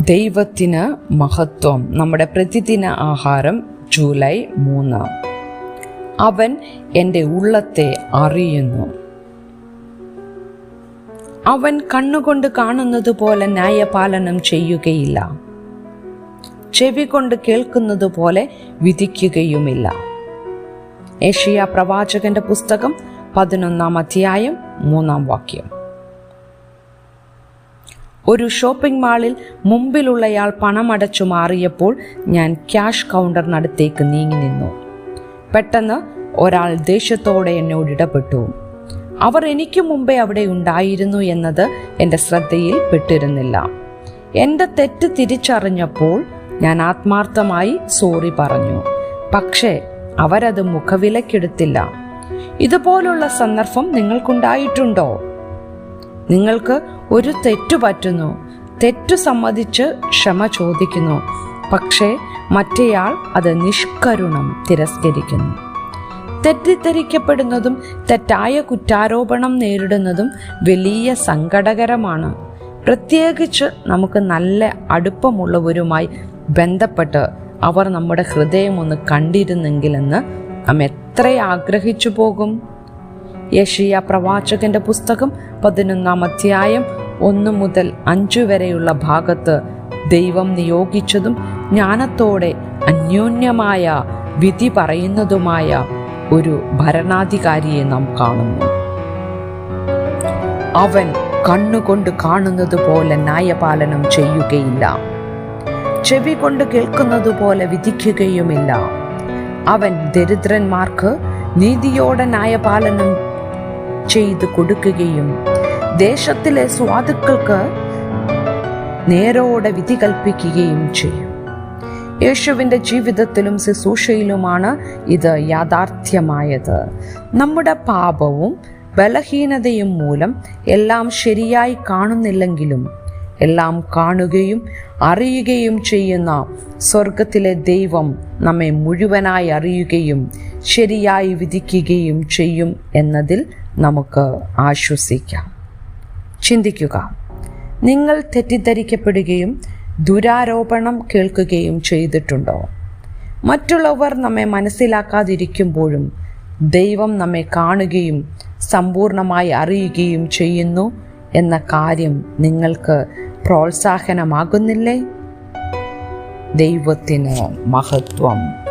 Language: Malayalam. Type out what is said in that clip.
ദൈവത്തിന് മഹത്വം. നമ്മുടെ പ്രതിദിന ആഹാരം ജൂലൈ മൂന്ന്. അവൻ എന്റെ ഉള്ളത്തെ അറിയുന്നു. അവൻ കണ്ണുകൊണ്ട് കാണുന്നത് പോലെ ന്യായപാലനം ചെയ്യുകയില്ല. ചെവി കൊണ്ട് കേൾക്കുന്നത് പോലെ വിധിക്കുകയുമില്ല. ഏഷ്യ പ്രവാചകന്റെ പുസ്തകം പതിനൊന്നാം അധ്യായം മൂന്നാം വാക്യം. ഒരു ഷോപ്പിംഗ് മാളിൽ മുമ്പിലുള്ളയാൾ പണമടച്ചു മാറിയപ്പോൾ ഞാൻ ക്യാഷ് കൗണ്ടറിനടുത്തേക്ക് നീങ്ങി നിന്നു. പെട്ടെന്ന് ഒരാൾ ദേഷ്യത്തോടെ എന്നോട് ഇടപെട്ടു. അവർ എനിക്ക് മുമ്പേ അവിടെ ഉണ്ടായിരുന്നു എന്നത് എന്റെ ശ്രദ്ധയിൽ പെട്ടിരുന്നില്ല. എന്റെ തെറ്റ് തിരിച്ചറിഞ്ഞപ്പോൾ ഞാൻ ആത്മാർത്ഥമായി സോറി പറഞ്ഞു. പക്ഷേ അവരത് മുഖവിലക്കെടുത്തില്ല. ഇതുപോലുള്ള സന്ദർഭം നിങ്ങൾക്കുണ്ടായിട്ടുണ്ടോ? നിങ്ങൾക്ക് ഒരു തെറ്റു പറ്റുന്നു. തെറ്റു സമ്മതിച്ച് ക്ഷമ ചോദിക്കുന്നു. പക്ഷേ മറ്റേയാൾ അത് നിഷ്കരുണം തിരസ്കരിക്കുന്നു. തെറ്റിദ്ധരിക്കപ്പെടുന്നതും തെറ്റായ കുറ്റാരോപണം നേരിടുന്നതും വലിയ സങ്കടകരമാണ്. പ്രത്യേകിച്ച് നമുക്ക് നല്ല അടുപ്പമുള്ളവരുമായി ബന്ധപ്പെട്ട് അവർ നമ്മുടെ ഹൃദയം ഒന്ന് കണ്ടിരുന്നെങ്കിലെന്ന് നാം എത്ര ആഗ്രഹിച്ചു പോകും? യഷിയ പ്രവാചകന്റെ പുസ്തകം പതിനൊന്നാം അധ്യായം ഒന്ന് മുതൽ അഞ്ചു വരെയുള്ള ഭാഗത്ത് ദൈവം നിയോഗിച്ചതും ജ്ഞാനത്തോടെ അന്യോന്യമായ വിധി പറയുന്നതുമായ ഒരു ഭരണാധികാരിയെ നാം കാണുന്നു. അവൻ കണ്ണുകൊണ്ട് കാണുന്നത് പോലെ ന്യായപാലനം ചെയ്യുകയില്ല. ചെവി കൊണ്ട് കേൾക്കുന്നത് പോലെ വിധിക്കുകയുമില്ല. അവൻ ദരിദ്രന്മാർക്ക് നീതിയോടെ ന്യായപാലനം ചെയ്തു കൊടുക്കുകയും ദേശത്തിലെ സ്വാതുക്കൾക്ക് നേരോടെ വിധി കൽപ്പിക്കുകയും ചെയ്യും. യേശുവിന്റെ ജീവിതത്തിലും ശുശ്രൂഷയിലുമാണ് ഇത് യാഥാർത്ഥ്യമായത്. നമ്മുടെ പാപവും ബലഹീനതയും മൂലം എല്ലാം ശരിയായി കാണുന്നില്ലെങ്കിലും എല്ലാം കാണുകയും അറിയുകയും ചെയ്യുന്ന സ്വർഗത്തിലെ ദൈവം നമ്മെ മുഴുവനായി അറിയുകയും ശരിയായി വിധിക്കുകയും ചെയ്യും എന്നതിൽ നമുക്ക് ആശ്വസിക്കാം. ചിന്തിക്കുക. നിങ്ങൾ തെറ്റിദ്ധരിക്കപ്പെടുകയും ദുരാരോപണം കേൾക്കുകയും ചെയ്തിട്ടുണ്ടോ? മറ്റുള്ളവർ നമ്മെ മനസ്സിലാക്കാതിരിക്കുമ്പോഴും ദൈവം നമ്മെ കാണുകയും സമ്പൂർണമായി അറിയുകയും ചെയ്യുന്നു എന്ന കാര്യം നിങ്ങൾക്ക് പ്രോത്സാഹനമാകുന്നില്ലേ? ദൈവത്തിന് മഹത്വം